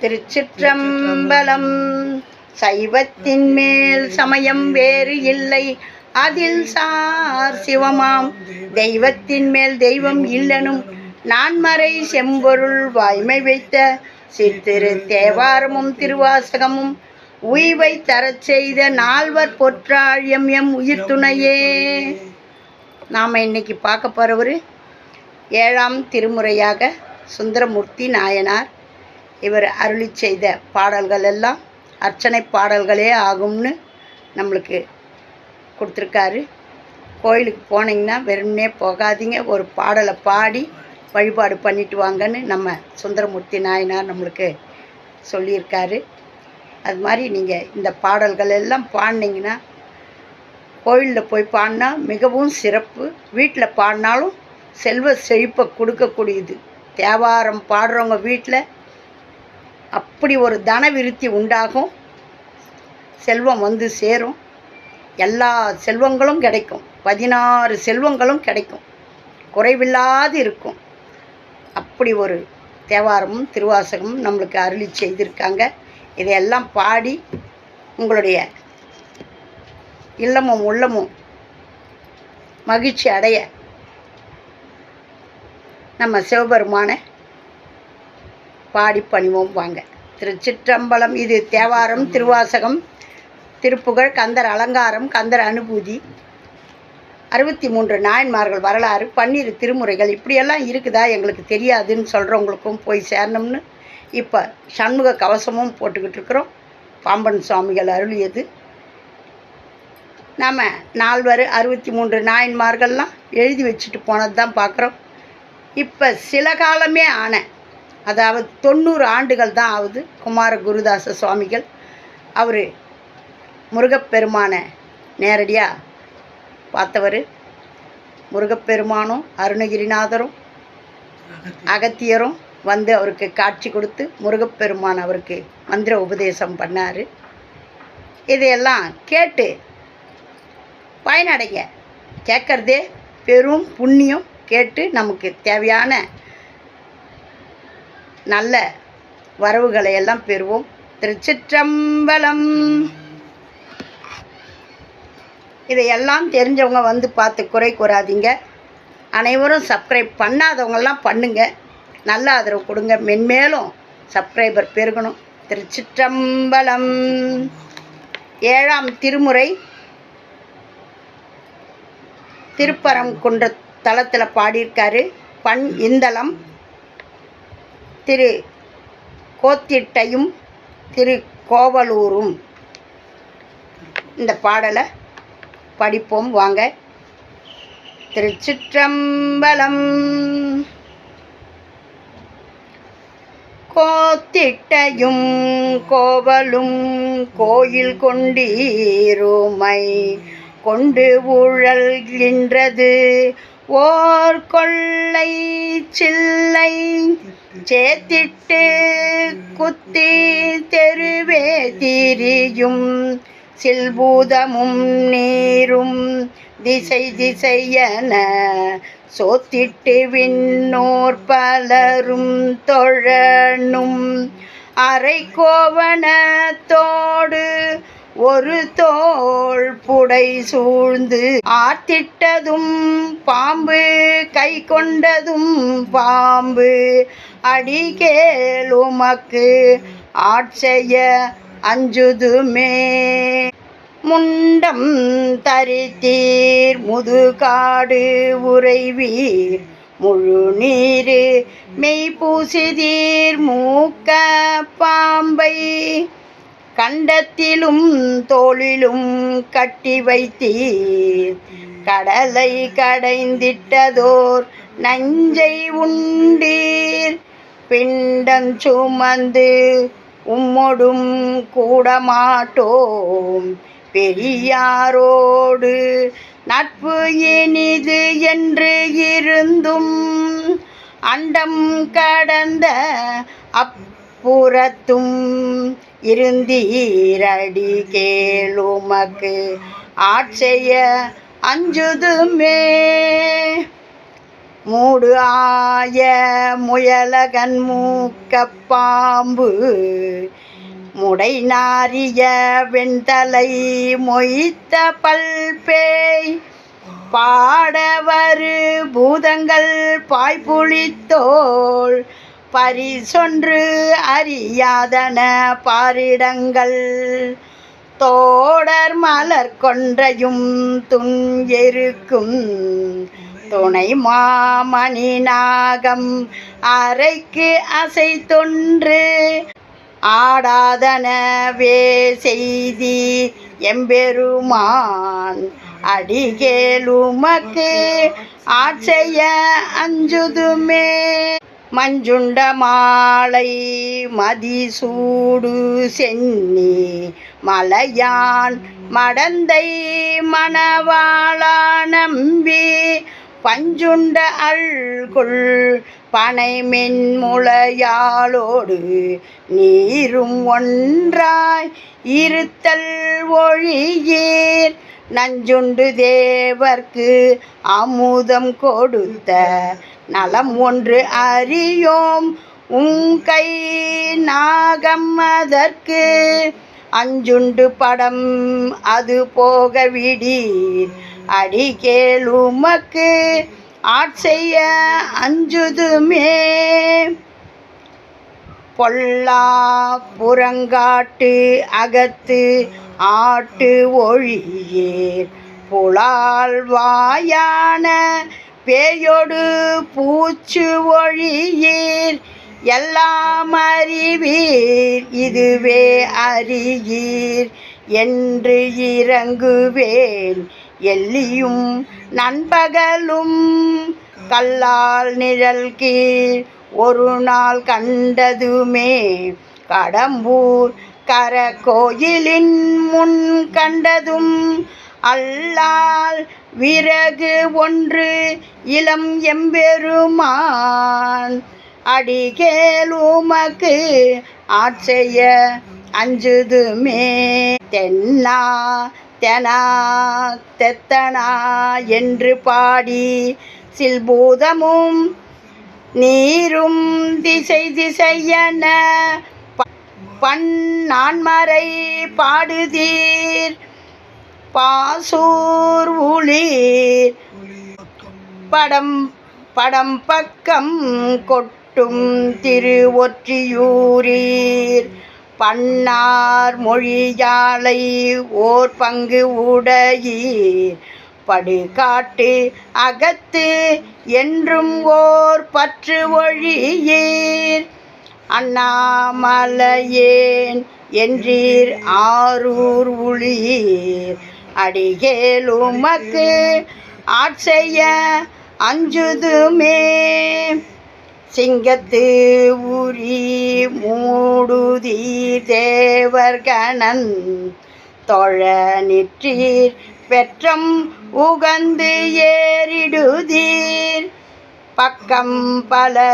திருச்சிற்றம்பலம். சைவத்தின் மேல் சமயம் வேறு இல்லை. அதில் சார் சிவமாம். தெய்வத்தின் மேல் தெய்வம் இல்லனும். நான்மறை செம்பொருள் வாய்மை வைத்த சித்திரு தேவாரமும் திருவாசகமும். உய்வை தரச் செய்த நால்வர் பொற்றாழியம் எம் உயிர் துணையே. நாம் இன்னைக்கு பார்க்க போகிறவர் ஏழாம் திருமுறையாக சுந்தரமூர்த்தி நாயனார். இவர் அருளி செய்த பாடல்கள் எல்லாம் அர்ச்சனை பாடல்களே ஆகும்னு நம்மளுக்கு கொடுத்துருக்காரு. கோயிலுக்கு போனீங்கன்னா வெறும்னே போகாதீங்க. ஒரு பாடலை பாடி வழிபாடு பண்ணிட்டு வாங்கன்னு நம்ம சுந்தரமூர்த்தி நாயனார் நம்மளுக்கு சொல்லியிருக்காரு. அது மாதிரி நீங்கள் இந்த பாடல்கள் எல்லாம் பாடினீங்கன்னா கோயிலில் போய் பாடினா மிகவும் சிறப்பு. வீட்டில் பாடினாலும் செல்வ செழிப்பை கொடுக்கக்கூடியது. தேவாரம் பாடுறவங்க வீட்டில் அப்படி ஒரு தன விருத்தி உண்டாகும். செல்வம் வந்து சேரும். எல்லா செல்வங்களும் கிடைக்கும். பதினாறு செல்வங்களும் கிடைக்கும். குறைவில்லாது இருக்கும். அப்படி ஒரு தேவாரமும் திருவாசகமும் நம்மளுக்கு அருளி செய்திருக்காங்க. இதையெல்லாம் பாடி உங்களுடைய இல்லமும் உள்ளமும் மகிழ்ச்சி அடைய நம்ம சிவபெருமானை பாடி பணிவோம் வாங்க. திருச்சிற்றம்பலம் இது தேவாரம் திருவாசகம் திருப்புகழ் கந்தர் அலங்காரம் கந்தர் அனுபூதி. அறுபத்தி மூன்று நாயன்மார்கள் வரலாறு பன்னிரு திருமுறைகள். இப்படியெல்லாம் இருக்குதா எங்களுக்கு தெரியாதுன்னு சொல்கிறவங்களுக்கும் போய் சேரணும்னு இப்போ சண்முக கவசமும் போட்டுக்கிட்டு இருக்கிறோம். பாம்பன் சுவாமிகள் அருளியது. நாம் நால்வர் அறுபத்தி மூன்று நாயன்மார்கள்லாம் எழுதி வச்சுட்டு போனது தான் பார்க்குறோம் இப்போ சில காலமே ஆன அதாவது தொண்ணூறு ஆண்டுகள் தான் ஆகுது குமார குருதாச சுவாமிகள். அவர் முருகப்பெருமானை நேரடியாக பார்த்தவர். முருகப்பெருமானும் அருணகிரிநாதரும் அகத்தியரும் வந்து அவருக்கு காட்சி கொடுத்து முருகப்பெருமான் அவருக்கு மந்திர உபதேசம் பண்ணார். இதையெல்லாம் கேட்டு பயனடைங்க. கேட்குறதே பெரும் புண்ணியம். கேட்டு நமக்கு தேவையான நல்ல வரவுகளை எல்லாம் பெறுவோம். திருச்சிற்றம்பலம். இதையெல்லாம் தெரிஞ்சவங்க வந்து பார்த்து குறை கூறாதீங்க. அனைவரும் சப்ஸ்கிரைப் பண்ணாதவங்கெல்லாம் பண்ணுங்க. நல்ல ஆதரவு கொடுங்க. மென்மேலும் சப்ஸ்கிரைபர் பெருகணும். திருச்சிற்றம்பலம். ஏழாம் திருமுறை. திருப்பரம் குன்ற தளத்தில் பாடியிருக்காரு பண் இந்தளம். திரு கோத்திட்டையும் திரு கோவலூரும். இந்த பாடலை படிப்போம் வாங்க. திருச்சிற்றம்பலம். கோத்திட்டையும் கோவலும் கோயில் கொண்டீருமை கொண்டு ஊழல்கின்றது. ஓர் கொள்ளை சில்லை சேத்திட்டு குத்தி தெருவே திரியும். சில்பூதமும் நீரும் திசை திசையன சோத்திட்டு விண்ணோர் பலரும் தொழனும் அரை கோவணத்தோடு ஒரு தோல் புடை சூழ்ந்து ஆத்திட்டதும் பாம்பு கை கொண்டதும் பாம்பு. அடிகேலுமக்கு ஆட்செய்ய அஞ்சுதுமே. முண்டம் தரித்தீர் முதுகாடு உறைவீர். முழு நீர் மெய் பூசிதீர் மூக்க பாம்பை. கண்டத்திலும் தோளிலும் கட்டி வைத்தீர். கடலை கடைந்திட்டதோர் நஞ்சை உண்டீர். பிண்டம் சுமந்து உம்மொடும் கூடமாட்டோம். பெரியாரோடு நட்பு இனிது என்று இருந்தும் அண்டம் கடந்த அப்புறத்தும் இருந்தீரடி கேளுமக்கு ஆட்செய்ய அஞ்சுதுமே. மூடு ஆய முயலகன் மூக்க பாம்பு. முடை நாரிய வெண்தலை மொய்த்த பல்பேய். பாடவரு பூதங்கள் பாய்புளித்தோள். பரிசொன்று அறியாதன பாரிடங்கள். தோடர் மலர் கொன்றையும் துன் துணை மாமணி நாகம் அரைக்கு அசை தொன்று ஆடாதன வே செய்தி எம்பெருமான் அடிகேலுமக்கு ஆட்சைய அஞ்சுதுமே. மஞ்சுண்ட மாலை மதிசூடு சென்னி மலையான் மடந்தை மணவாளா நம்பி பஞ்சுண்ட அள்குள் பனை மென்முளையாளோடு நீரும் ஒன்றாய் இருத்தல் ஒழியீர். நஞ்சுண்டு தேவர்க்கு அமுதம் கொடுத்த நலம் ஒன்று அறியோம். உங்கை நாகம் அதற்கு அஞ்சுண்டு படம் அது போக விடீர். அடிகேலுமக்கு ஆட்செய்ய அஞ்சுதுமே. பொல்லா புறங்காட்டு அகத்து ஆட்டு ஒழியேர். புலால் வாயான பேயொடு பூச்சு ஒழியீர். எல்லாம் அறிவீர் இதுவே அறியீர். என்று இறங்குவேன். எல்லியும் நண்பகலும் கல்லால் நிழல் கீழ் ஒரு நாள் கண்டதுமே கடம்பூர் கர கோயிலின் முன் கண்டதும் அல்லால் விறகு ஒன்று இளம் எம்பெருமான். அடிகேலுமக்கு ஆட்செய்ய அஞ்சுதுமே. தென்னா தெனா தெத்தனா என்று பாடி சில்பூதமும் நீரும் திசை திசையென பன்னான்மறை பாடுதீர். பாசூர் உளிர் படம் படம் பக்கம் கொட்டும் திரு ஒற்றியூரீர் பன்னார் மொழியாலை ஓர் பங்கு உடையீர். படுகாட்டு அகத்து என்றும் ஓர் பற்று ஒழியீர். அண்ணாமலையேன் என்றீர் ஆரூர் உளீர் அடிகேலுமக்கு ஆட்செய்ய அஞ்சுதுமே. சிங்கத்து உரி மூடுதி தேவர்கணன் தொழ நிற்றீர் பெற்றம் உகந்து ஏறிடுதீர். பக்கம் பல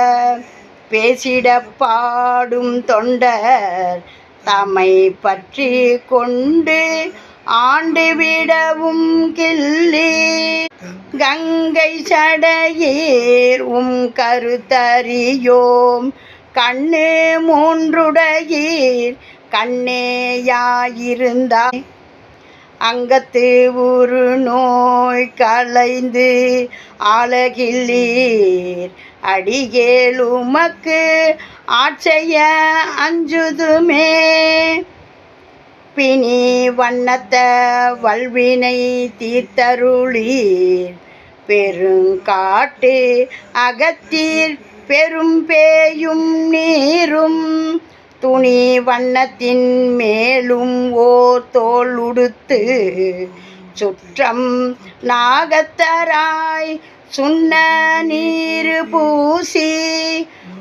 பேசிட பாடும் தொண்டர் தம்மை பற்றி கொண்டு ஆண்டு விடவும் கிள்ளி கங்கை சடையீர் உம் கருத்தறியோம். கண்ணு மூன்றுடையீர் கண்ணேயாயிருந்தாய் அங்கத்து ஒரு நோய் கலைந்து ஆலகில்லீர் உமக்கு ஆட்சைய அஞ்சுதுமே. பிணி வண்ணத்த வல்வினை தீர்த்தருளீர். பெருங்காட்டு அகத்தீர் பெரும் பேயும் நீரும். துணி வண்ணத்தின் மேலும் ஓர் தோல் உடுத்து சுற்றம் நாகத்தராய் சுண்ண நீர் பூசி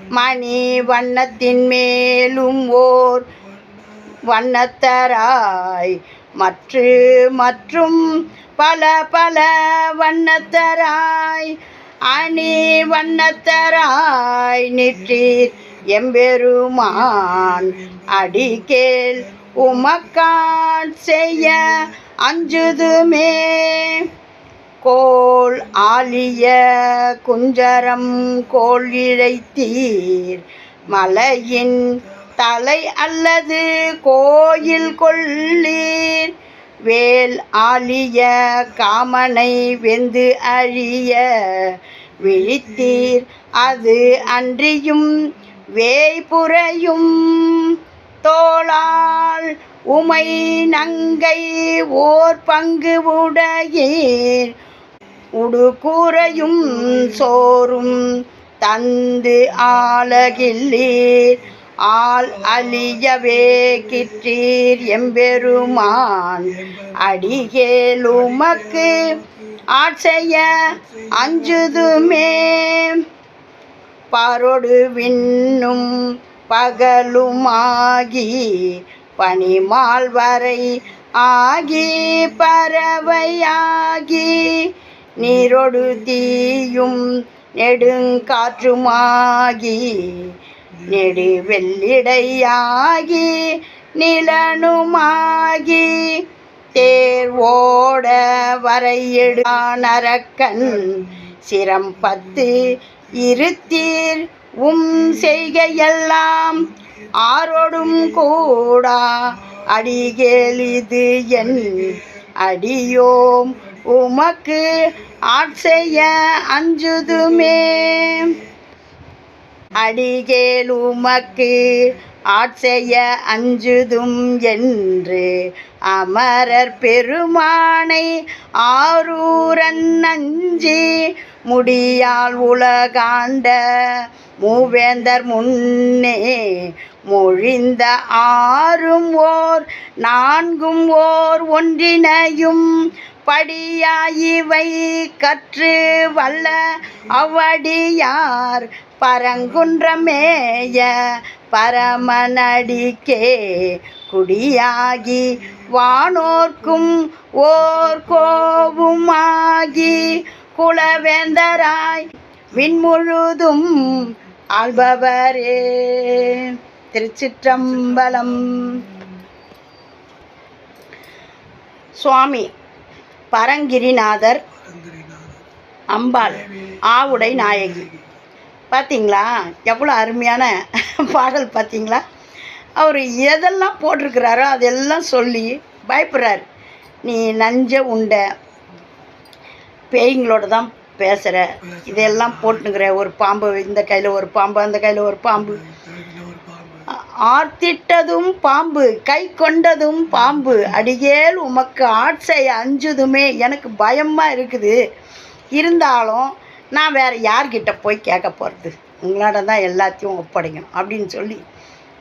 மணி வண்ணத்தின் மேலும் ஓர் வண்ணத்தராய். மற்று மற்றும் பல பல வண்ணத்தராய். அணி வண்ணத்தராய் நிற்றீர் எம்பெருமான். அடிக்கேல் உமக்கான் செய்ய அஞ்சுதுமே. கோல் ஆலிய குஞ்சரம் கோல் இழைத்தீர். மலையின் தலை அல்லது கோயில் கொள்ளீர். வேல் ஆலிய காமனை வெந்து அழிய விழித்தீர். அது அன்றியும் வேய்புறையும் தோளால் உமை நங்கை ஓர் பங்கு உடையீர். உடுகூரையும் சோறும் தந்து ஆலகில்லீர் ஆள் அழியவே கிற்றீர் எம்பெருமான். அடிகேலுமக்கு ஆட்செய்ய அஞ்சுதுமே. பாரோடு விண்ணும் பகலுமாகி பனிமால் வரை ஆகி பறவையாகி நீரொடு தீயும் நெடுங்காற்றுமாகி நெடு வெள்ளிடையாகி நிலனுமாகி தேர் ஓட வரையெடுனரக்கன் சிரம் பத்து இருத்தீர் உம் செய்கையெல்லாம் ஆரோடும் கூடா அடிகேலிது என் அடியோம் உமக்கு ஆட்செய்ய அஞ்சுதுமே. அடிகேல் உமக்கு ஆட்செய்ய அஞ்சுதும் என்று அமரர் பெருமானை ஆரூரன் அஞ்சி முடியால் உலகாண்ட மூவேந்தர் முன்னே மொழிந்த ஆறும் ஓர் நான்கும் ஓர் ஒன்றினையும் படியாயிவை கற்று வல்ல அவடியார் பரங்குன்றமேய பரமனடிக்கே குடியாகி வானோர்க்கும் ஓர் கோவுமாகி குலவேந்தராய் விண்முழுதும் ஆள்பவரே. திருச்சிற்றம்பலம். சுவாமி பரங்கிரிநாதர். அம்பாள் ஆவுடை நாயகி. பார்த்தீங்களா எவ்வளோ அருமையான பாடல் பார்த்தீங்களா அவர் எதெல்லாம் போட்டிருக்கிறாரோ அதெல்லாம் சொல்லி பயப்படுறார். நீ நஞ்ச உண்ட பேய்ங்களோட தான் பேசுகிற இதெல்லாம் போட்டுனுக்கிற. ஒரு பாம்பு இந்த கையில் ஒரு பாம்பு அந்த கையில் ஒரு பாம்பு. ஆர்த்திட்டதும் பாம்பு கை கொண்டதும் பாம்பு. அடியேல் உமக்கு ஆட்சை அஞ்சுதுமே. எனக்கு பயமாக இருக்குது. இருந்தாலும் நான் வேறு யார்கிட்ட போய் கேட்க போகிறது உங்களோட தான் எல்லாத்தையும் ஒப்படைக்கணும். அப்படின்னு சொல்லி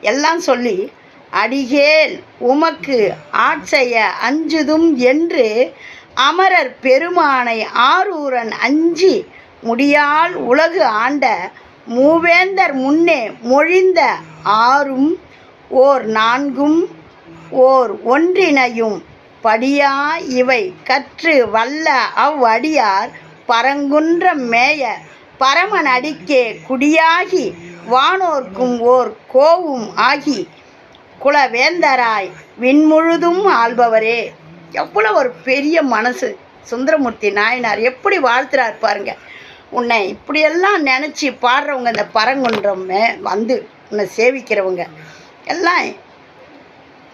எல்லாம் சொல்லி அடிகேல் உமக்கு ஆட்செய்ய அஞ்சுதும் என்று அமரர் பெருமானை ஆரூரன் அஞ்சி முடியால் உலகு ஆண்ட மூவேந்தர் முன்னே மொழிந்த ஆறும் ஓர் நான்கும் ஓர் ஒன்றினையும் படியா இவை கற்று வல்ல அவ்வடியார் பரங்குன்ற மேய பரமன் அடிக்கே குடியாகி வானோர்க்கும் ஓர் கோவும் ஆகி குலவேந்தராய் விண்முழுதும் ஆள்பவரே. எவ்வளோ ஒரு பெரிய மனசு. சுந்தரமூர்த்தி நாயனார் எப்படி வாழ்த்துறார் பாருங்க. உன்னை இப்படியெல்லாம் நினச்சி பாடுறவங்க இந்த பரங்குன்றமே வந்து உன்னை சேவிக்கிறவங்க. எல்லாம்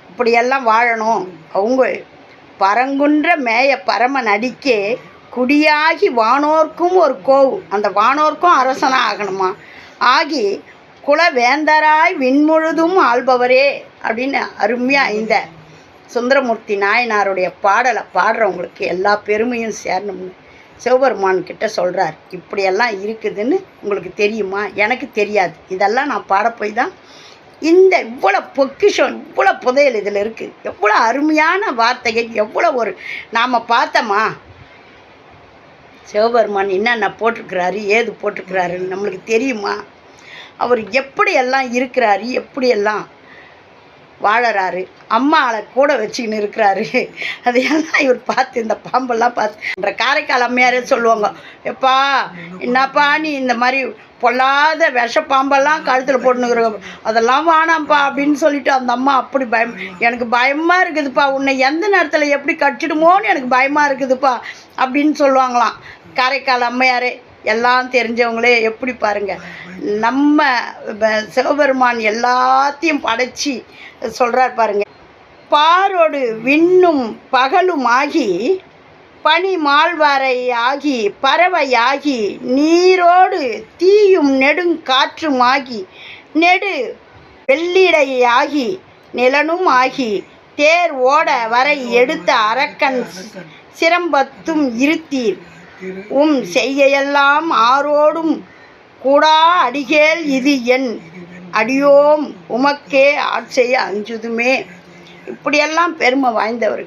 இப்படியெல்லாம் வாழணும். அவங்க பரங்குன்ற மேய பரமன் அடிக்கே குடியாகி வானோர்க்கும் ஒரு கோவு. அந்த வானோர்க்கும் அரசனாக ஆகணுமா? ஆகி குலவேந்தராய் விண்முழுதும் ஆள்பவரே அப்படின்னு அருமையாக இந்த சுந்தரமூர்த்தி நாயனாருடைய பாடலை பாடுறவங்களுக்கு எல்லா பெருமையும் சேரணும்னு சிவபெருமான் கிட்ட சொல்கிறார் இப்படியெல்லாம் இருக்குதுன்னு உங்களுக்கு தெரியுமா? எனக்கு தெரியாது. இதெல்லாம் நான் பாட போய் தான் இந்த இவ்வளோ பொக்கிஷம் இவ்வளோ புதையல் இதில் இருக்குது எவ்வளோ அருமையான வார்த்தைகள் எவ்வளோ ஒரு நாம் பார்த்தோமா? சிவபெருமான் என்னென்ன போட்டிருக்கிறாரு ஏது போட்டிருக்கிறாருன்னு நம்மளுக்கு தெரியுமா? அவர் எப்படியெல்லாம் இருக்கிறாரு எப்படியெல்லாம் வாழறாரு அம்மாவை கூட வச்சுக்கின்னு இருக்கிறாரு அதையெல்லாம் இவர் பார்த்து இந்த பாம்பெல்லாம் பார்த்து என்ற காரைக்கால் அம்மையாரே சொல்லுவாங்க எப்பா என்னப்பா நீ இந்த மாதிரி பொல்லாத விஷ பாம்பெல்லாம் கழுத்தில் போட்டுனுக்குற அதெல்லாம் வேணாம்ப்பா அப்படின்னு சொல்லிட்டு அந்த அம்மா அப்படி பயம் எனக்கு பயமாக இருக்குதுப்பா உன்னை எந்த நேரத்தில் எப்படி கட்டிடுமோன்னு எனக்கு பயமாக இருக்குதுப்பா அப்படின்னு சொல்லுவாங்களாம். காரைக்கால் அம்மையாரே எல்லாம் தெரிஞ்சவங்களே எப்படி பாருங்க. நம்ம சிவபெருமான் எல்லாத்தையும் படைச்சி சொல்கிறார் பாருங்க. பாரோடு விண்ணும் பகலும் ஆகி பனி மாழ்வாரை ஆகி பறவை ஆகி நீரோடு தீயும் நெடுங்காற்றும் ஆகி நெடு வெள்ளிடையாகி நிலனும் ஆகி தேர் ஓட வரை எடுத்த அரக்கன் சிரம்பத்தும் இருத்தீர். உம் செய்கையெல்லாம் ஆரோடும் கூடா அடிகேல் இது என். அடியோம் உமக்கே ஆட்செய்ய அஞ்சுதுமே. இப்படியெல்லாம் பெருமை வாய்ந்தவர்.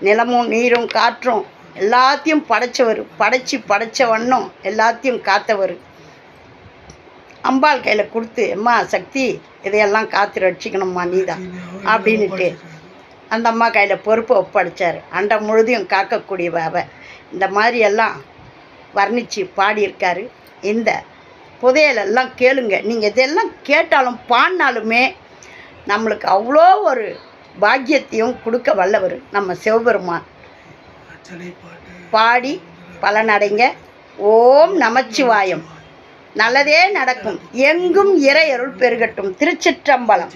நிலமும் நீரும் காற்றும் எல்லாத்தையும் படைச்சவர் படைச்சி படைச்ச வண்ணம் எல்லாத்தையும் காத்தவர். அம்பாள் கையில் கொடுத்து அம்மா சக்தி இதையெல்லாம் காத்து ரட்சிக்கணும்மா நீதான் அப்படின்ட்டு அந்த அம்மா கையில் பொறுப்பை ஒப்படைச்சார். அண்டம் முழுதையும் காக்கக்கூடியவ அவள் இந்த மாதிரி எல்லாம் வர்ணித்து பாடியிருக்காரு. இந்த புதையலெல்லாம் கேளுங்க. நீங்கள் இதெல்லாம் கேட்டாலும் பாடினாலுமே நம்மளுக்கு அவ்வளோ ஒரு பாக்கியத்தையும் கொடுக்க வல்லவர் நம்ம சிவபெருமான். பாடி பலனடைங்க. ஓம் நமச்சிவாயம். நல்லதே நடக்கும். எங்கும் இறையருள் பெருகட்டும். திருச்சிற்றம்பலம்.